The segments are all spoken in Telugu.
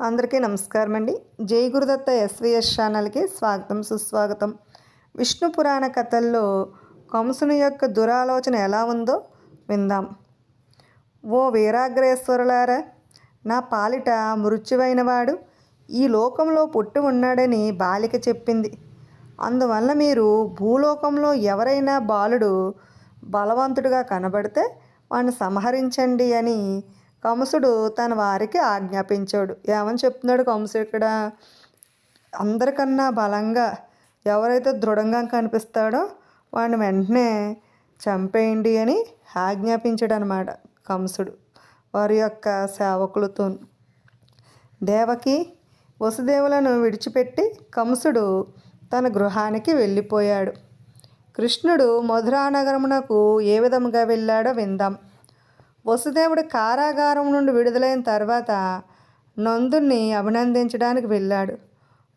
అందరికీ నమస్కారం అండి జై గురుదత్త ఎస్విఎస్ ఛానల్కి స్వాగతం సుస్వాగతం. విష్ణు పురాణ కథల్లో కంసుని యొక్క దురాలోచన ఎలా ఉందో విందాం. ఓ వీరాగ్రేశ్వరులారా నా పాలిట మృత్యువైనవాడు ఈ లోకంలో పుట్టి ఉన్నాడని బాలిక చెప్పింది. అందువల్ల మీరు భూలోకంలో ఎవరైనా బాలుడు బలవంతుడిగా కనబడితే వాడిని సంహరించండి అని కంసుడు తన వారికి ఆజ్ఞాపించాడు. ఏమని చెప్తున్నాడు కంసుడు ఇక్కడ? అందరికన్నా బలంగా ఎవరైతే దృఢంగా కనిపిస్తాడో వాడిని వెంటనే చంపేయండి అని ఆజ్ఞాపించాడు అనమాట కంసుడు వారి యొక్క సేవకులతో. దేవకి వసుదేవులను విడిచిపెట్టి కంసుడు తన గృహానికి వెళ్ళిపోయాడు. కృష్ణుడు మధురానగరమునకు ఏ విధముగా వెళ్ళాడో విందాం. వసుదేవుడు కారాగారం నుండి విడుదలైన తర్వాత నందుని అభినందించడానికి వెళ్ళాడు.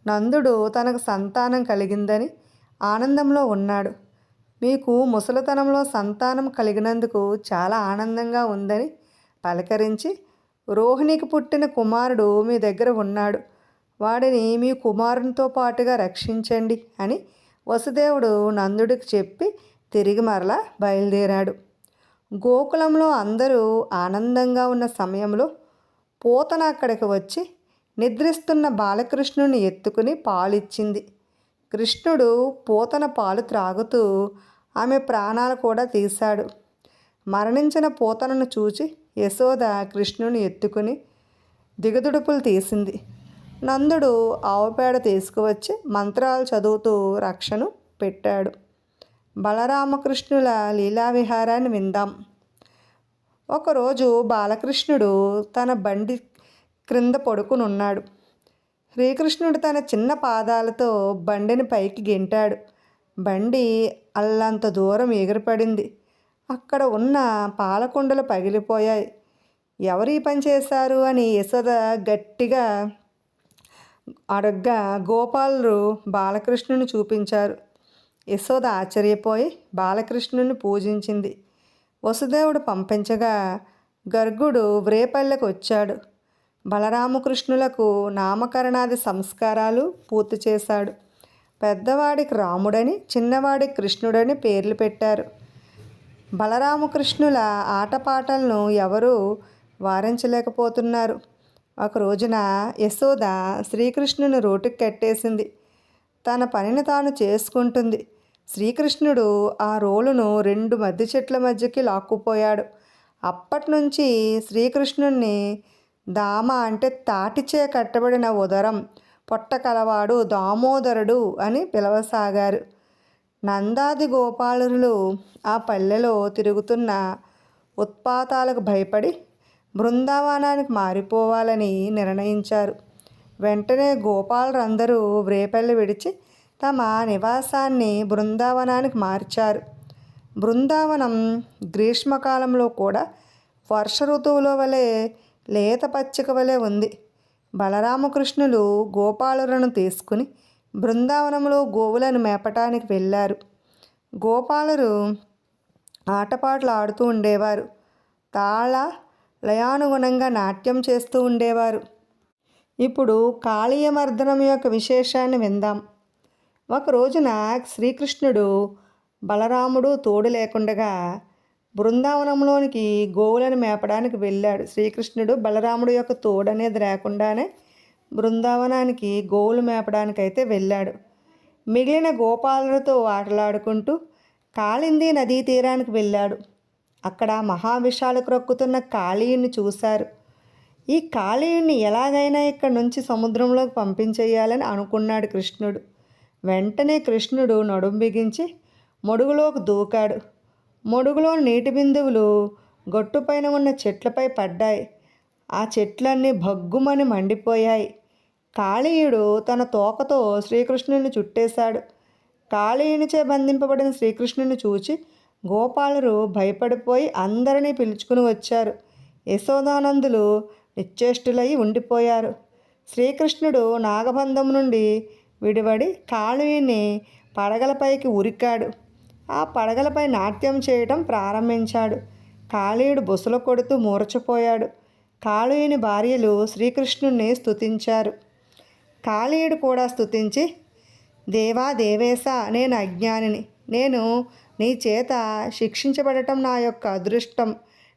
నందుడు తనకు సంతానం కలిగిందని ఆనందంలో ఉన్నాడు. మీకు ముసలితనంలో సంతానం కలిగినందుకు చాలా ఆనందంగా ఉందని పలకరించి రోహిణికి పుట్టిన కుమారుడు మీ దగ్గర ఉన్నాడు. వాడిని మీ కుమారునితో పాటుగా రక్షించండి అని వసుదేవుడు నందుడికి చెప్పి తిరిగి మరలా బయలుదేరాడు. గోకులంలో అందరూ ఆనందంగా ఉన్న సమయంలో పోతన అక్కడికి వచ్చి నిద్రిస్తున్న బాలకృష్ణుని ఎత్తుకుని పాలిచ్చింది. కృష్ణుడు పూతన పాలు త్రాగుతూ ఆమె ప్రాణాలు కూడా తీశాడు. మరణించిన పోతనను చూచి యశోద కృష్ణుని ఎత్తుకుని దిగదుడుపులు తీసింది. నందుడు ఆవుపేడ తీసుకువచ్చి మంత్రాలు చదువుతూ రక్షను పెట్టాడు. బలరామకృష్ణుల లీలా విహారాన్ని విందాం. ఒకరోజు బాలకృష్ణుడు తన బండి క్రింద పడుకునున్నాడు. శ్రీకృష్ణుడు తన చిన్న పాదాలతో బండిని పైకి గెంటాడు. బండి అల్లంత దూరం ఎగిరిపడింది. అక్కడ ఉన్న పాలకుండలు పగిలిపోయాయి. ఎవరు ఈ పని చేశారు అని యశోద గట్టిగా అడగ్గా గోపాలు బాలకృష్ణుని చూపించారు. యశోద ఆశ్చర్యపోయి బాలకృష్ణుని పూజించింది. వసుదేవుడు పంపించగా గర్గుడు వ్రేపల్లెకు వచ్చాడు. బలరామకృష్ణులకు నామకరణాది సంస్కారాలు పూర్తి చేశాడు. పెద్దవాడికి రాముడని చిన్నవాడికి కృష్ణుడని పేర్లు పెట్టారు. బలరామకృష్ణుల ఆటపాటలను ఎవరూ వారించలేకపోతున్నారు. ఒక రోజున యశోద శ్రీకృష్ణుని రోటుకు కట్టేసింది. తన పనిని తాను చేసుకుంటుంది. శ్రీకృష్ణుడు ఆ రోలును రెండు మద్ది చెట్ల మధ్యకి లాక్కుపోయాడు. అప్పటి నుంచి శ్రీకృష్ణుణ్ణి దామ అంటే తాటిచే కట్టబడిన ఉదరం పొట్ట కలవాడు దామోదరుడు అని పిలవసాగారు. నందాది గోపాలులు ఆ పల్లెలో తిరుగుతున్న ఉత్పాతాలకు భయపడి బృందావనానికి మారిపోవాలని నిర్ణయించారు. వెంటనే గోపాలరందరూ వ్రేపల్లి విడిచి తమ నివాసాన్ని బృందావనానికి మార్చారు. బృందావనం గ్రీష్మకాలంలో కూడా వర్ష ఋతువులో వలె లేత పచ్చిక వలె ఉంది. బలరామకృష్ణులు గోపాలులను తీసుకుని బృందావనంలో గోవులను మేపటానికి వెళ్ళారు. గోపాలురు ఆటపాటలు ఆడుతూ ఉండేవారు. తాళ లయానుగుణంగా నాట్యం చేస్తూ ఉండేవారు. ఇప్పుడు కాళీయమర్దనం యొక్క విశేషాన్ని విందాం. ఒక రోజున శ్రీకృష్ణుడు బలరాముడు తోడు లేకుండగా బృందావనంలోనికి గోవులను మేపడానికి వెళ్ళాడు. శ్రీకృష్ణుడు బలరాముడు యొక్క తోడు అనేది లేకుండానే బృందావనానికి గోవులు మేపడానికి అయితే వెళ్ళాడు. మిగిలిన గోపాలతో ఆటలాడుకుంటూ కాళింది నదీ తీరానికి వెళ్ళాడు. అక్కడ మహావిషాలు క్రొక్కుతున్న కాళీయుని చూశారు. ఈ కాళీయుణ్ణి ఎలాగైనా ఇక్కడ నుంచి సముద్రంలోకి పంపించేయాలని అనుకున్నాడు కృష్ణుడు. వెంటనే కృష్ణుడు నడుం బిగించి మొడుగులోకి దూకాడు. మొడుగులో నీటి బిందువులు గొట్టుపైన ఉన్న చెట్లపై పడ్డాయి. ఆ చెట్లన్నీ భగ్గుమని మండిపోయాయి. కాళీయుడు తన తోకతో శ్రీకృష్ణుని చుట్టేశాడు. కాళీయునిచే బంధింపబడిన శ్రీకృష్ణుని చూచి గోపాలురు భయపడిపోయి అందరినీ పిలుచుకుని వచ్చారు. యశోదానందులు నిశ్చేష్టులై ఉండిపోయారు. శ్రీకృష్ణుడు నాగబంధం నుండి విడివడి కాళీయుని పడగలపైకి ఉరికాడు. ఆ పడగలపై నాట్యం చేయటం ప్రారంభించాడు. కాళీయుడు బుసలు కొడుతూ మూర్చపోయాడు కాళీయుని భార్యలు శ్రీకృష్ణుణ్ణి స్తుతించారు. కాళీయుడు కూడా స్తుతించి దేవా దేవేశ నేను అజ్ఞానిని. నేను నీ చేత శిక్షించబడటం నా యొక్క అదృష్టం.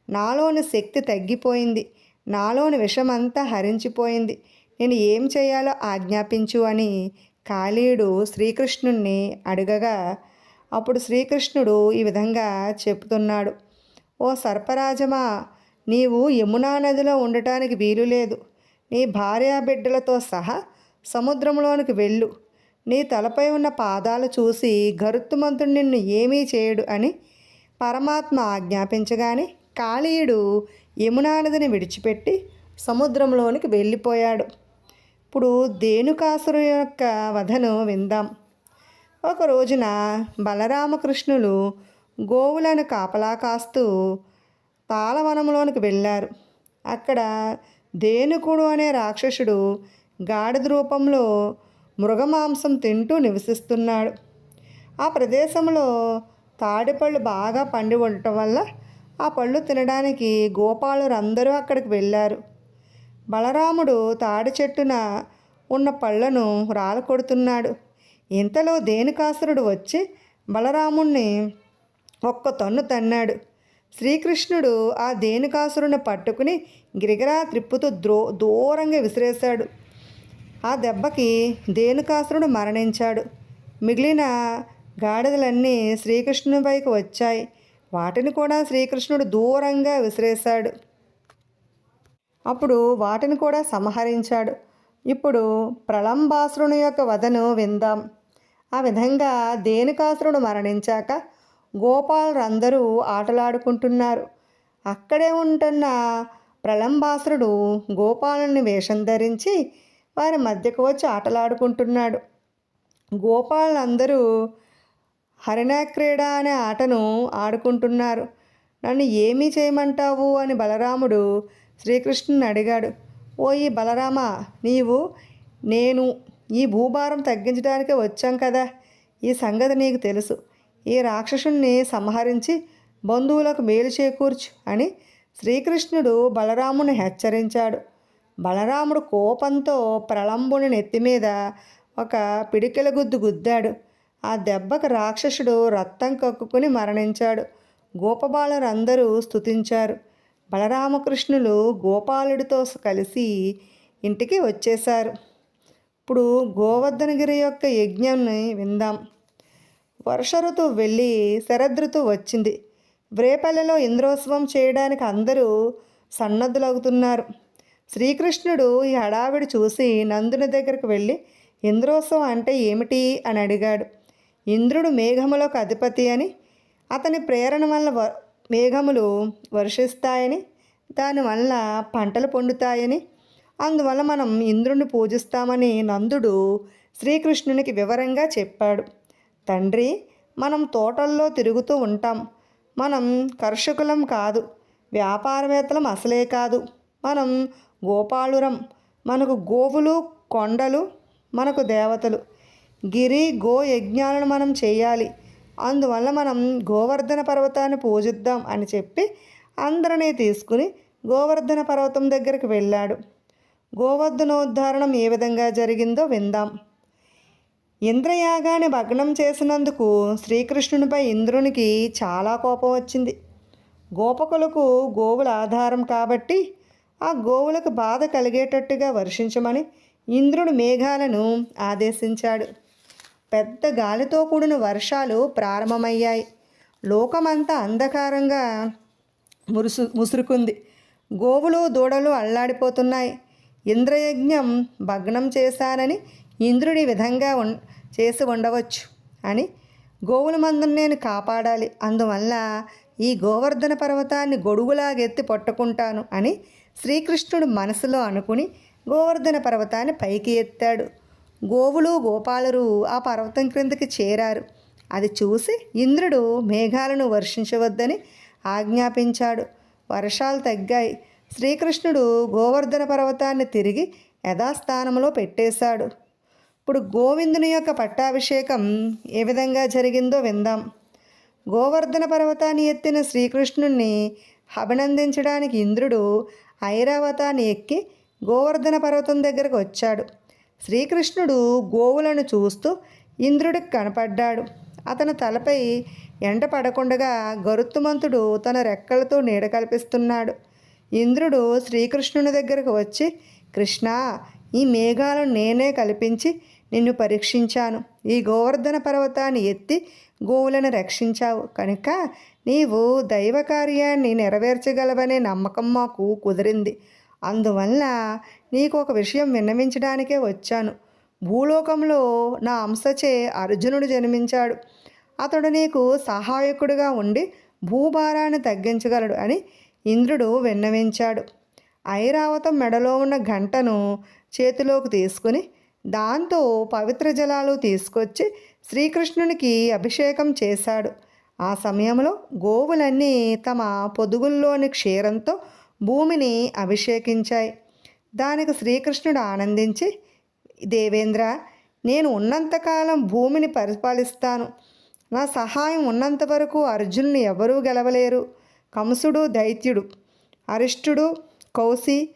నాలోని శక్తి తగ్గిపోయింది. నాలోని విషమంతా హరించిపోయింది. నేను ఏం చేయాలో ఆజ్ఞాపించు అని కాళీయుడు శ్రీకృష్ణుణ్ణి అడగగా అప్పుడు శ్రీకృష్ణుడు ఈ విధంగా చెప్తున్నాడు ఓ సర్పరాజమా నీవు యమునా నదిలో ఉండటానికి వీలు లేదు నీ భార్యా బిడ్డలతో సహా సముద్రంలోనికి వెళ్ళు. నీ తలపై ఉన్న పాదాలు చూసి గరుత్తుమంతుడు నిన్ను ఏమీ చేయడు అని పరమాత్మ ఆజ్ఞాపించగానే కాళీయుడు యమునా నదిని విడిచిపెట్టి సముద్రంలోనికి వెళ్ళిపోయాడు. ఇప్పుడు దేనుకాసురు యొక్క వధను విందాం. ఒక రోజున బలరామకృష్ణులు గోవులను కాపలా కాస్తూ తాళవనంలోనికి వెళ్ళారు. అక్కడ దేనుకుడు అనే రాక్షసుడు గాడిద రూపంలో మృగమాంసం తింటూ నివసిస్తున్నాడు. ఆ ప్రదేశంలో తాడిపళ్ళు బాగా పండి ఉండటం వల్ల ఆ పళ్ళు తినడానికి గోపాలురందరూ అక్కడికి వెళ్ళారు. బలరాముడు తాడి చెట్టున ఉన్న పళ్ళను రాలు కొడుతున్నాడు ఇంతలో దేనికాసురుడు వచ్చి బలరాముణ్ణి ఒక్క తన్ను తన్నాడు. శ్రీకృష్ణుడు ఆ దేనికాసురుని పట్టుకుని గిరిగిరా త్రిప్పుతూ ద్రో దూరంగా విసిరేశాడు. ఆ దెబ్బకి దేనుకాసురుడు మరణించాడు. మిగిలిన గాడిదలన్నీ శ్రీకృష్ణునిపైకి వచ్చాయి. వాటిని కూడా శ్రీకృష్ణుడు దూరంగా విసిరేశాడు. అప్పుడు వాటిని కూడా సంహరించాడు. ఇప్పుడు ప్రళంబాసురుని యొక్క వధను విందాం. ఆ విధంగా దేనికాసురుడు మరణించాక గోపాలురందరూ ఆటలాడుకుంటున్నారు. అక్కడే ఉంటున్న ప్రళంబాసురుడు గోపాలుని వేషం ధరించి వారి మధ్యకు వచ్చి ఆటలాడుకుంటున్నాడు. గోపాలందరూ హరిణక్రీడ అనే ఆటను ఆడుకుంటున్నారు. నన్ను ఏమీ చేయమంటావు అని బలరాముడు శ్రీకృష్ణుని అడిగాడు ఓ ఈ బలరామ నీవు నేను ఈ భూభారం తగ్గించడానికే వచ్చాం కదా. ఈ సంగతి నీకు తెలుసు. ఈ రాక్షసుణ్ణి సంహరించి బంధువులకు మేలు చేకూర్చు అని శ్రీకృష్ణుడు బలరాముని హెచ్చరించాడు. బలరాముడు కోపంతో ప్రళంబుని నెత్తి మీద ఒక పిడికెల గుద్దు గుద్దాడు. ఆ దెబ్బకు రాక్షసుడు రక్తం కక్కుకుని మరణించాడు. గోపబాలరందరూ స్తుతించారు. బలరామకృష్ణులు గోపాలుడితో కలిసి ఇంటికి వచ్చేశారు. ఇప్పుడు గోవర్ధనగిరి యొక్క యజ్ఞాన్ని విందాం. వర్ష ఋతువు వెళ్ళి శరదృతువు వచ్చింది. వ్రేపల్లెలో ఇంద్రోత్సవం చేయడానికి అందరూ సన్నద్ధులవుతున్నారు. శ్రీకృష్ణుడు ఈ హడావిడి చూసి నందుని దగ్గరకు వెళ్ళి ఇంద్రోత్సవం అంటే ఏమిటి? అని అడిగాడు. ఇంద్రుడు మేఘములకు అధిపతి అని. అతని ప్రేరణ వల్ల వ మేఘములు వర్షిస్తాయని దానివల్ల పంటలు పండుతాయని. అందువల్ల మనం ఇంద్రుణ్ణి పూజిస్తామని నందుడు శ్రీకృష్ణునికి వివరంగా చెప్పాడు. తండ్రి మనం తోటల్లో తిరుగుతూ ఉంటాం. మనం కర్షకులం కాదు. వ్యాపారవేత్తలం అసలే కాదు. మనం గోపాలురం మనకు గోవులు కొండలు మనకు దేవతలు. గిరి గో యజ్ఞాలను మనం చేయాలి. అందువల్ల మనం గోవర్ధన పర్వతాన్ని పూజిద్దాం అని చెప్పి అందరినీ తీసుకుని గోవర్ధన పర్వతం దగ్గరికి వెళ్ళాడు. గోవర్ధనోద్ధారణం ఏ విధంగా జరిగిందో విందాం. ఇంద్రయాగాన్ని భగ్నం చేసినందుకు శ్రీకృష్ణునిపై ఇంద్రునికి చాలా కోపం వచ్చింది. గోపకులకు గోవుల ఆధారం కాబట్టి ఆ గోవులకు బాధ కలిగేటట్టుగా వర్షించమని ఇంద్రుడు మేఘాలను ఆదేశించాడు. పెద్ద గాలితో కూడిన వర్షాలు ప్రారంభమయ్యాయి. లోకమంతా అంధకారంగా మురుసు ముసురుకుంది. గోవులు దూడలు అల్లాడిపోతున్నాయి. ఇంద్రయజ్ఞం భగ్నం చేశానని ఇంద్రుడి విధంగా ఉన్ చేసి ఉండవచ్చు అని గోవుల మందును నేను కాపాడాలి. అందువల్ల ఈ గోవర్ధన పర్వతాన్ని గొడుగులాగెత్తి పట్టుకుంటాను అని శ్రీకృష్ణుడు మనసులో అనుకుని గోవర్ధన పర్వతాన్ని పైకి ఎత్తాడు. గోవులు గోపాలరు ఆ పర్వతం క్రిందకి చేరారు. అది చూసి ఇంద్రుడు మేఘాలను వర్షించవద్దని ఆజ్ఞాపించాడు. వర్షాలు తగ్గాయి. శ్రీకృష్ణుడు గోవర్ధన పర్వతాన్ని తిరిగి యథాస్థానంలో పెట్టేశాడు. ఇప్పుడు గోవిందుని యొక్క పట్టాభిషేకం ఏ విధంగా జరిగిందో విందాం. గోవర్ధన పర్వతాన్ని ఎత్తిన శ్రీకృష్ణుణ్ణి అభినందించడానికి ఇంద్రుడు ఐరావతాన్ని ఎక్కి గోవర్ధన పర్వతం దగ్గరకు వచ్చాడు. శ్రీకృష్ణుడు గోవులను చూస్తూ ఇంద్రుడికి కనపడ్డాడు. అతని తలపై ఎండ పడకుండగా గరుత్తుమంతుడు తన రెక్కలతో నీడ కల్పిస్తున్నాడు. ఇంద్రుడు శ్రీకృష్ణుని దగ్గరకు వచ్చి కృష్ణ ఈ మేఘాలను నేనే కల్పించి నిన్ను పరీక్షించాను. ఈ గోవర్ధన పర్వతాన్ని ఎత్తి గోవులను రక్షించావు. కనుక నీవు దైవ కార్యాన్ని నెరవేర్చగలవనే నమ్మకం మాకు కుదిరింది. అందువల్ల నీకు ఒక విషయం విన్నవించడానికే వచ్చాను. భూలోకంలో నా అంశచే అర్జునుడు జన్మించాడు. అతడు నీకు సహాయకుడిగా ఉండి భూభారాన్ని తగ్గించగలడు అని ఇంద్రుడు విన్నవించాడు. ఐరావతం మెడలో ఉన్న గంటను చేతిలోకి తీసుకుని దాంతో పవిత్ర జలాలు తీసుకొచ్చి శ్రీకృష్ణునికి అభిషేకం చేశాడు. ఆ సమయంలో గోవులన్నీ తమ పొదుగుల్లోని క్షీరంతో భూమిని అభిషేకించాయి. దానికి శ్రీకృష్ణుడు ఆనందించి దేవేంద్ర నేను ఉన్నంతకాలం భూమిని పరిపాలిస్తాను. నా సహాయం ఉన్నంత వరకు అర్జునుని ఎవరూ గెలవలేరు. కంసుడు దైత్యుడు అరిష్టుడు కౌసి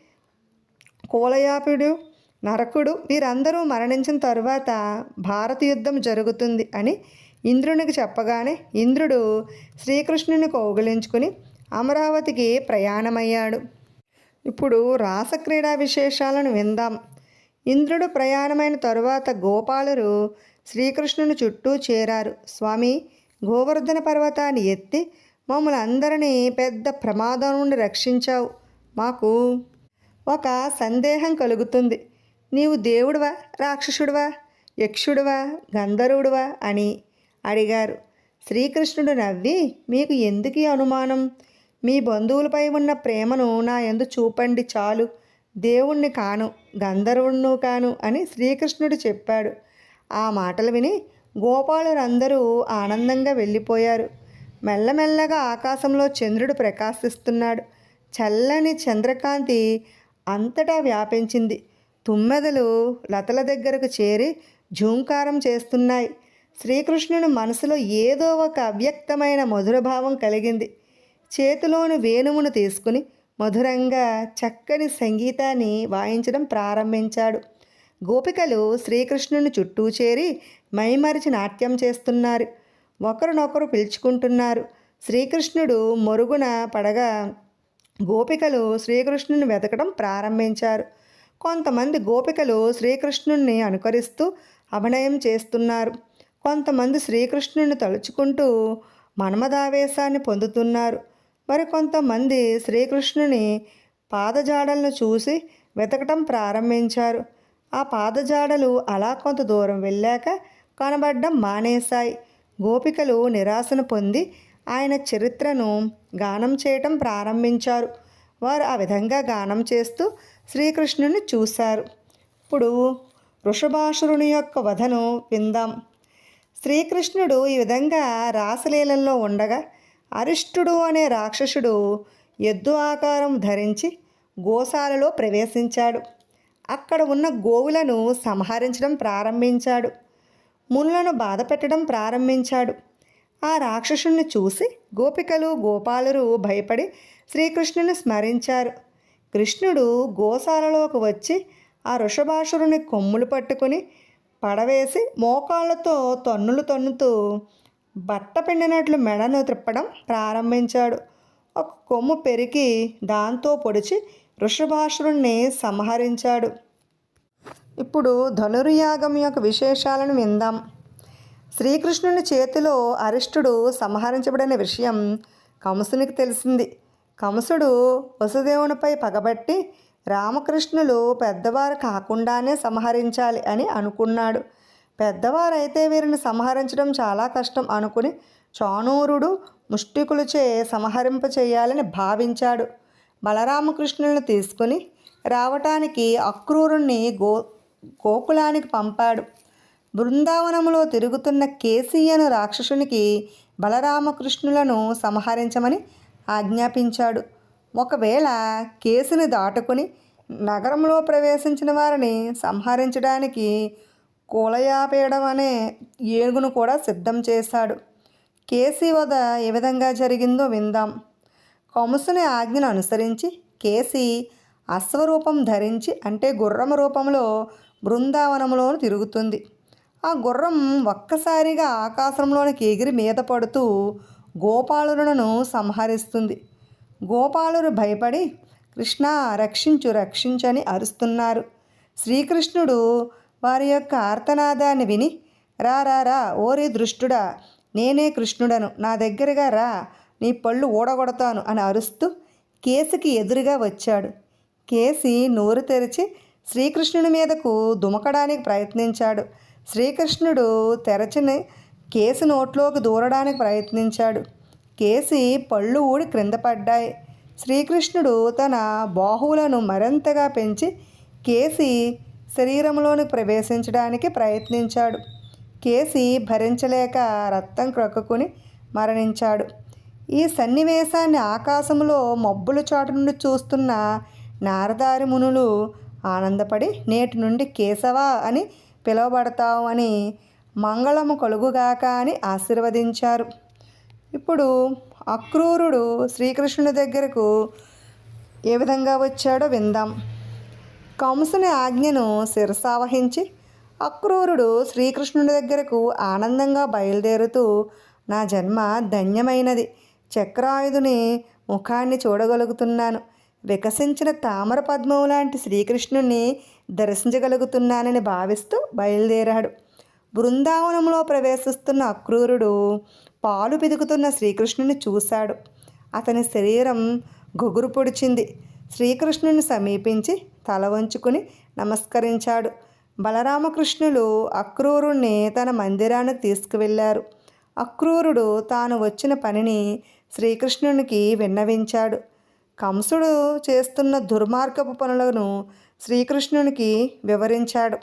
కూలయాపుడు నరకుడు వీరందరూ మరణించిన తరువాత భారత యుద్ధం జరుగుతుంది అని ఇంద్రునికి చెప్పగానే ఇంద్రుడు శ్రీకృష్ణుని కౌగిలించుకుని అమరావతికి ప్రయాణమయ్యాడు. ఇప్పుడు రాసక్రీడా విశేషాలను విందాం. ఇంద్రుడు ప్రయాణమైన తరువాత గోపాలురు శ్రీకృష్ణుని చుట్టూ చేరారు. స్వామి గోవర్ధన పర్వతాన్ని ఎత్తి మమ్మల్ని అందరినీ పెద్ద ప్రమాదం నుండి రక్షించావు. మాకు ఒక సందేహం కలుగుతుంది. నీవు దేవుడివా రాక్షసుడివా యక్షుడివా గంధర్వుడివా అని అడిగారు. శ్రీకృష్ణుడు నవ్వి మీకు ఎందుకు అనుమానం? మీ బంధువులపై ఉన్న ప్రేమను నా ఎందు చూపండి చాలు. దేవుణ్ణి కాను గంధర్వుణ్ణు కాను అని శ్రీకృష్ణుడు చెప్పాడు. ఆ మాటలు విని గోపాలురందరూ ఆనందంగా వెళ్ళిపోయారు. మెల్లమెల్లగా ఆకాశంలో చంద్రుడు ప్రకాశిస్తున్నాడు. చల్లని చంద్రకాంతి అంతటా వ్యాపించింది. తుమ్మెదలు లతల దగ్గరకు చేరి ఝూంకారం చేస్తున్నాయి. శ్రీకృష్ణుని మనసులో ఏదో ఒక అవ్యక్తమైన మధురభావం కలిగింది. చేతిలోని వేణువును తీసుకుని మధురంగా చక్కని సంగీతాన్ని వాయించడం ప్రారంభించాడు. గోపికలు శ్రీకృష్ణుని చుట్టూ చేరి మైమరిచి నాట్యం చేస్తున్నారు. ఒకరినొకరు పిలుచుకుంటున్నారు. శ్రీకృష్ణుడు మరుగున పడగా గోపికలు శ్రీకృష్ణుని వెతకడం ప్రారంభించారు. కొంతమంది గోపికలు శ్రీకృష్ణుణ్ణి అనుకరిస్తూ అభినయం చేస్తున్నారు. కొంతమంది శ్రీకృష్ణుని తలుచుకుంటూ మన్మదావేశాన్ని పొందుతున్నారు. మరి కొంతమంది శ్రీకృష్ణుని పాదజాడలను చూసి వెతకటం ప్రారంభించారు. ఆ పాదజాడలు అలా కొంత దూరం వెళ్ళాక కనబడ్డం మానేశాయి. గోపికలు నిరాశను పొంది ఆయన చరిత్రను గానం చేయటం ప్రారంభించారు. వారు ఆ విధంగా గానం చేస్తూ శ్రీకృష్ణుని చూశారు. ఇప్పుడు వృషభాసురుని యొక్క వధను విందాం. శ్రీకృష్ణుడు ఈ విధంగా రాసలీలల్లో ఉండగా అరిష్టుడు అనే రాక్షసుడు ఎద్దు ఆకారం ధరించి గోశాలలో ప్రవేశించాడు. అక్కడ ఉన్న గోవులను సంహరించడం ప్రారంభించాడు. మునులను బాధ పెట్టడం ప్రారంభించాడు. ఆ రాక్షసుని చూసి గోపికలు గోపాలురు భయపడి శ్రీకృష్ణుని స్మరించారు. కృష్ణుడు గోశాలలోకి వచ్చి ఆ వృషభాసురుని కొమ్ములు పట్టుకుని పడవేసి మోకాళ్ళతో తన్నులు తన్నుతూ బట్ట పిండినట్లు మెడను త్రిప్పడం ప్రారంభించాడు. ఒక కొమ్ము పెరికి దాంతో పొడిచి వృషభాసురుణ్ణి సంహరించాడు. ఇప్పుడు ధనుర్యాగం యొక్క విశేషాలను విందాం. శ్రీకృష్ణుని చేతిలో అరిష్టుడు సంహరించబడిన విషయం కంసునికి తెలిసింది. కంసుడు వసుదేవునిపై పగబట్టి రామకృష్ణులు పెద్దవారు కాకుండానే సంహరించాలి అని అనుకున్నాడు. పెద్దవారైతే వీరిని సంహరించడం చాలా కష్టం అనుకుని చానూరుడు ముష్టికులచే సంహరింప చేయాలని భావించాడు. బలరామకృష్ణులను తీసుకుని రావటానికి అక్రూరుణ్ణి గో గోకులానికి పంపాడు. బృందావనములో తిరుగుతున్న కేసీయను రాక్షసునికి బలరామకృష్ణులను సంహరించమని ఆజ్ఞాపించాడు. ఒకవేళ కేసుని దాటుకుని నగరంలో ప్రవేశించిన వారిని సంహరించడానికి కూలయాపేయడం అనే ఏనుగును కూడా సిద్ధం చేశాడు. కేసీ వద ఏ విధంగా జరిగిందో విందాం. కంసుని ఆజ్ఞను అనుసరించి కేసి అశ్వరూపం ధరించి అంటే గుర్రం రూపంలో బృందావనంలో తిరుగుతుంది. ఆ గుర్రం ఒక్కసారిగా ఆకాశంలోనికి ఎగిరి మీద పడుతూ గోపాలులను సంహరిస్తుంది. గోపాలురు భయపడి కృష్ణ రక్షించు రక్షించని అరుస్తున్నారు. శ్రీకృష్ణుడు వారి యొక్క ఆర్తనాదాన్ని విని రా రా రా ఓరి దృష్టుడా నేనే కృష్ణుడను నా దగ్గరగా రా నీ పళ్ళు ఊడగొడతాను అని అరుస్తూ కేసుకి ఎదురుగా వచ్చాడు. కేసి నోరు తెరిచి శ్రీకృష్ణుని మీదకు దుమకడానికి ప్రయత్నించాడు. శ్రీకృష్ణుడు తెరచిని కేసు నోట్లోకి దూరడానికి ప్రయత్నించాడు. కేసి పళ్ళు ఊడి క్రింద పడ్డాయి. శ్రీకృష్ణుడు తన బాహువులను మరింతగా పెంచి కేసి శరీరంలోకి ప్రవేశించడానికి ప్రయత్నించాడు. కేసి భరించలేక రక్తం క్రొక్కుని మరణించాడు. ఈ సన్నివేశాన్ని ఆకాశంలో మబ్బుల చాటు నుండి చూస్తున్న నారదారి మునులు ఆనందపడి నేటి నుండి కేశవ అని పిలువబడతావు అని మంగళము కలుగుగాక అని ఆశీర్వదించారు. ఇప్పుడు అక్రూరుడు శ్రీకృష్ణుని దగ్గరకు ఏ విధంగా వచ్చాడో విందాం. కంసుని ఆజ్ఞను శిరసావహించి అక్రూరుడు శ్రీకృష్ణుడి దగ్గరకు ఆనందంగా బయలుదేరుతూ నా జన్మ ధన్యమైనది. చక్రాయుధుని ముఖాన్ని చూడగలుగుతున్నాను. వికసించిన తామర పద్మం లాంటి శ్రీకృష్ణుణ్ణి దర్శించగలుగుతున్నానని భావిస్తూ బయలుదేరాడు. బృందావనంలో ప్రవేశిస్తున్న అక్రూరుడు పాలు పిదుకుతున్న శ్రీకృష్ణుని చూశాడు. అతని శరీరం గుగురు పొడిచింది. శ్రీకృష్ణుని సమీపించి తల వంచుకుని నమస్కరించాడు. బలరామకృష్ణులు అక్రూరుణ్ణి తన మందిరానికి తీసుకువెళ్ళారు. అక్రూరుడు తాను వచ్చిన పనిని శ్రీకృష్ణునికి విన్నవించాడు. కంసుడు చేస్తున్న దుర్మార్గపు పనులను శ్రీకృష్ణునికి వివరించాడు.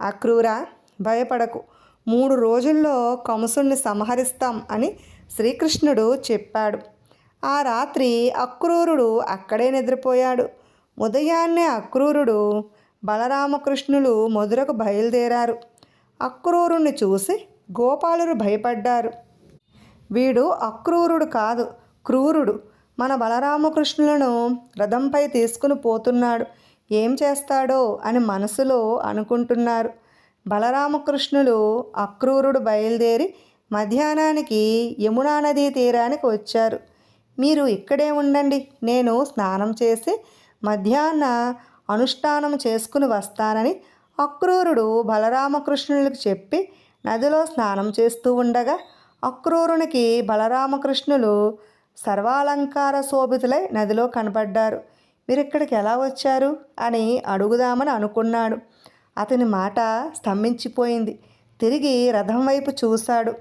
అక్రూర భయపడకు. మూడు రోజుల్లో కంసుణ్ణి సంహరిస్తాం అని శ్రీకృష్ణుడు చెప్పాడు. ఆ రాత్రి అక్రూరుడు అక్కడే నిద్రపోయాడు. ఉదయాన్నే అక్రూరుడు బలరామకృష్ణులు మధురకు బయలుదేరారు. అక్రూరుణ్ణి చూసి గోపాలురు భయపడ్డారు. వీడు అక్రూరుడు కాదు క్రూరుడు. మన బలరామకృష్ణులను రథంపై తీసుకుని పోతున్నాడు. ఏం చేస్తాడో అని మనసులో అనుకుంటున్నారు. బలరామకృష్ణులు అక్రూరుడు బయలుదేరి మధ్యాహ్నానికి యమునా నదీ తీరానికి వచ్చారు. మీరు ఇక్కడే ఉండండి నేను స్నానం చేసి మధ్యాహ్న అనుష్ఠానం చేసుకుని వస్తానని అక్రూరుడు బలరామకృష్ణులకు చెప్పి నదిలో స్నానం చేస్తూ ఉండగా అక్రూరునికి బలరామకృష్ణులు సర్వాలంకార శోభితులై నదిలో కనపడ్డారు. మీరు ఇక్కడికి ఎలా వచ్చారు? అని అడుగుదామని అనుకున్నాడు. అతని మాట స్తంభించిపోయింది. తిరిగి రథం వైపు చూశాడు.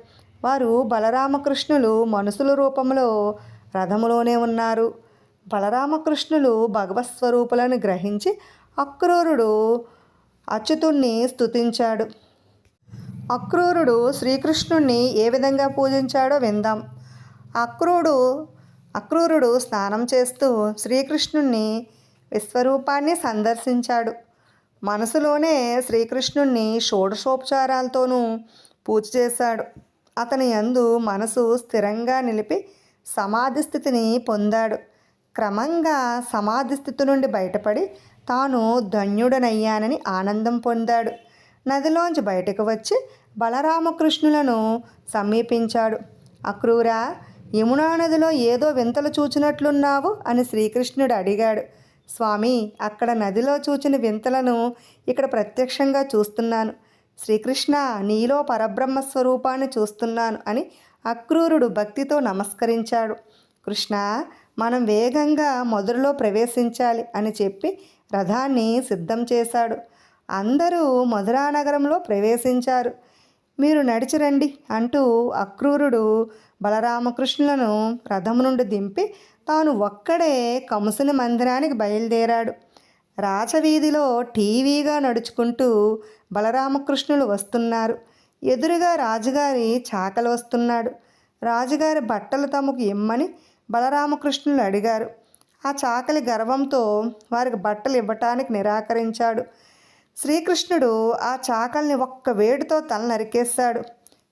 వారు బలరామకృష్ణులు మనుషుల రూపంలో రథములోనే ఉన్నారు. బలరామకృష్ణులు భగవత్ స్వరూపులను గ్రహించి అక్రూరుడు అచ్యుతుణ్ణి స్తుతించాడు. అక్రూరుడు శ్రీకృష్ణుణ్ణి ఏ విధంగా పూజించాడో విందాం. అక్రూరుడు అక్రూరుడు స్నానం చేస్తూ శ్రీకృష్ణుణ్ణి విశ్వరూపాన్ని సందర్శించాడు. మనసులోనే శ్రీకృష్ణుణ్ణి షోడశోపచారాలతోనూ పూజ చేశాడు. అతని యందు మనసు స్థిరంగా నిలిపి సమాధి స్థితిని పొందాడు. క్రమంగా సమాధి స్థితి నుండి బయటపడి తాను ధన్యుడనయ్యానని ఆనందం పొందాడు. నదిలోంచి బయటకు వచ్చి బలరామకృష్ణులను సమీపించాడు. అక్రూర యమునా నదిలో ఏదో వింతలు చూచినట్లున్నావు అని శ్రీకృష్ణుడు అడిగాడు. స్వామి అక్కడ నదిలో చూచిన వింతలను ఇక్కడ ప్రత్యక్షంగా చూస్తున్నాను. శ్రీకృష్ణ నీలో పరబ్రహ్మ స్వరూపాన్ని చూస్తున్నాను అని అక్రూరుడు భక్తితో నమస్కరించాడు. కృష్ణ మనం వేగంగా మొదలులో ప్రవేశించాలి అని చెప్పి రథాన్ని సిద్ధం చేశాడు. అందరూ మధురా నగరంలో ప్రవేశించారు. మీరు నడిచి రండి అంటూ అక్రూరుడు బలరామకృష్ణులను రథం నుండి దింపి తాను ఒక్కడే కంసుని మందిరానికి బయలుదేరాడు. రాచవీధిలో టీవీగా నడుచుకుంటూ బలరామకృష్ణులు వస్తున్నారు. ఎదురుగా రాజుగారి చాకలు వస్తున్నాడు. రాజుగారి బట్టలు తమకు ఇమ్మని బలరామకృష్ణులు అడిగారు. ఆ చాకలి గర్వంతో వారికి బట్టలు ఇవ్వటానికి నిరాకరించాడు. శ్రీకృష్ణుడు ఆ చాకల్ని ఒక్క వేడితో తల నరికేశాడు.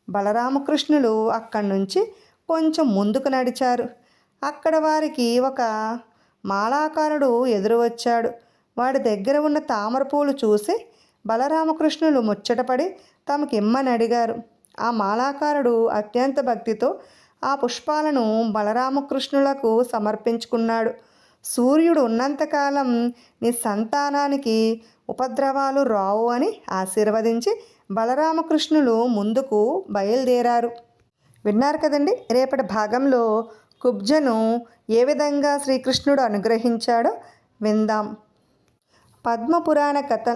బలరామకృష్ణులు అక్కడి నుంచి కొంచెం ముందుకు నడిచారు. అక్కడ వారికి ఒక మాలాకారుడు ఎదురు వచ్చాడు. వాడి దగ్గర ఉన్న తామర పూలు చూసి బలరామకృష్ణులు ముచ్చటపడి తమకిమ్మని అడిగారు. ఆ మాలాకారుడు అత్యంత భక్తితో ఆ పుష్పాలను బలరామకృష్ణులకు సమర్పించుకున్నాడు. సూర్యుడు ఉన్నంతకాలం నీ సంతానానికి ఉపద్రవాలు రావు అని ఆశీర్వదించి బలరామకృష్ణులు ముందుకు బయలుదేరారు. విన్నారు కదండి రేపటి భాగంలో కుబ్జను ఏ విధంగా శ్రీకృష్ణుడు అనుగ్రహించాడో విందాం. పద్మపురాణ కథ.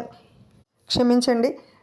క్షమించండి